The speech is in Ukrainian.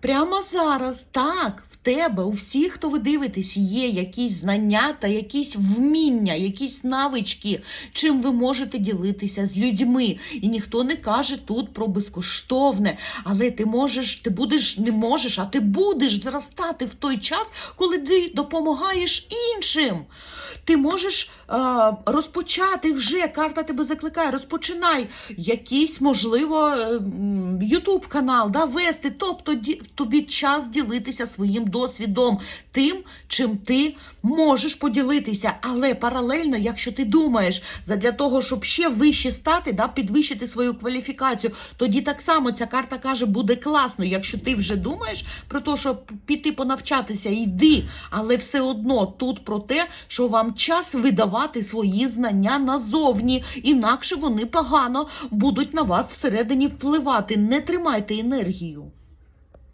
Прямо зараз, так, в тебе, у всіх, хто ви дивитесь, є якісь знання та якісь вміння, якісь навички, чим ви можете ділитися з людьми. І ніхто не каже тут про безкоштовне, але ти можеш, ти будеш, не можеш, а ти будеш зростати в той час, коли ти допомагаєш іншим. Ти можеш е, розпочати вже, карта тебе закликає, розпочинай якийсь, можливо, Ютуб канал, да, вести. Тобто ді- тобі час ділитися своїм досвідом, тим, чим ти можеш поділитися. Але паралельно, якщо ти думаєш, задля того, щоб ще вище стати, да, підвищити свою кваліфікацію, тоді так само ця карта каже, буде класно. Якщо ти вже думаєш про те, щоб піти понавчатися, йди. Але все одно тут про те, що вам час видавати свої знання назовні, інакше вони погано будуть на вас всередині впливати. Не тримайте енергію.